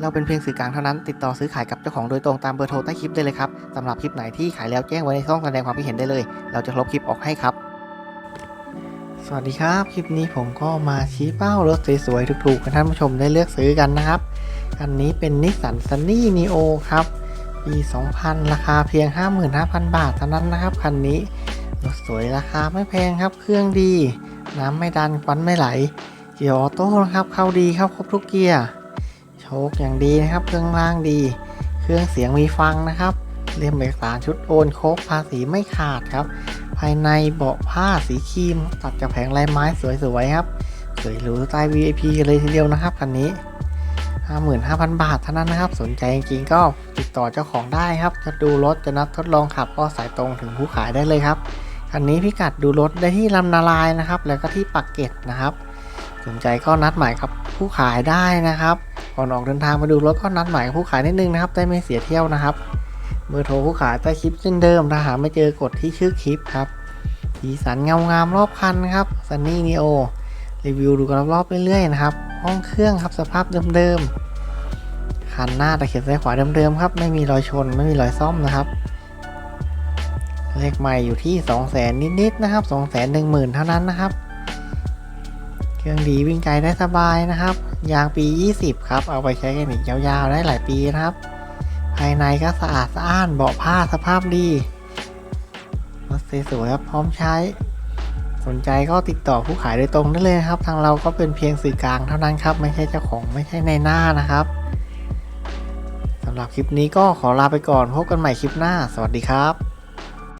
เราเป็นเพียงสื่อกลางเท่านั้น ติดต่อซื้อขายกับเจ้าของโดยตรงตามเบอร์โทรใต้คลิปได้เลยครับสำหรับคลิปไหนที่ขายแล้วแจ้งไว้ในช่องแสดงความคิดเห็นได้เลย เราจะลบคลิปออกให้ครับ สวัสดีครับ คลิปนี้ผมก็มาชี้เป้ารถสวยๆถูกๆให้ท่านผู้ชมได้เลือกซื้อกันนะครับคันนี้เป็นนิสสันซันนี่นีโอครับปี 2000 ราคาเพียง 55,000 บาทเท่านั้นนะครับคันนี้รถสวยราคาไม่แพงครับ เครื่องดี น้ำไม่ดันควันไม่ไหล เกียร์ออโต้นะครับเข้าดีครับครบทุกเกียร์ โชคอย่างดีนะครับ เครื่องล่างดี เครื่องเสียงมีฟังนะครับ เล่มเอกสารชุดโอนครบภาษีไม่ขาดครับ ภายในเบาะผ้าสีครีม ตัดกับแผงลายไม้สวยๆครับ สวยหรูสไตล์ VIP เลยทีเดียวนะครับคันนี้ 55,000 บาทเท่านั้นนะครับ สนใจจริงๆก็ติดต่อเจ้าของได้ครับ จะดูรถจะนัดทดลองขับก็สายตรงถึงผู้ขายได้เลยครับคันนี้พิกัดดูรถได้ที่ลำนาลายนะครับ แล้วก็ที่ปักเกร็ดนะครับสนใจก็นัดหมายกับผู้ขายได้นะครับ ก่อนออกเดินทางมาดูรถก็นัดหมายผู้ขายนิดนึงนะครับได้ไม่เสียเที่ยวนะครับเบอร์โทรผู้ขายใต้คลิปเช่นเดิมถ้าหาไม่เจอกดที่ชื่อคลิปครับสีสันเงางามรอบคันครับซันนี่นีโอรีวิวดูกันรอบๆเรื่อยๆนะครับ ห้องเครื่องครับสภาพเดิมๆคันหน้าตะเข็บซ้ายขวาเดิมๆครับไม่มีรอยชนไม่มีรอยซ่อมนะครับเลขใหม่อยู่ที่ 2 0 0แสนนิดๆนะครับ2 1 0 0 0 0เท่านั้นนะครับ ครื่องดีวิ่งไกลได้สบายนะครับ ยางปี 20 ครับ เอาไปใช้กันอีกยาวๆ ได้หลายปีนะครับ ภายในก็สะอาดสะอ้านเบาะผ้าสภาพดีรถสวยๆครับพร้อมใช้ สนใจก็ติดต่อผู้ขายโดยตรงได้เลยนะครับ ทางเราก็เป็นเพียงสื่อกลางเท่านั้นครับ ไม่ใช่เจ้าของไม่ใช่ในหน้านะครับสำหรับคลิปนี้ก็ขอลาไปก่อนพบกันใหม่คลิปหน้า สวัสดีครับ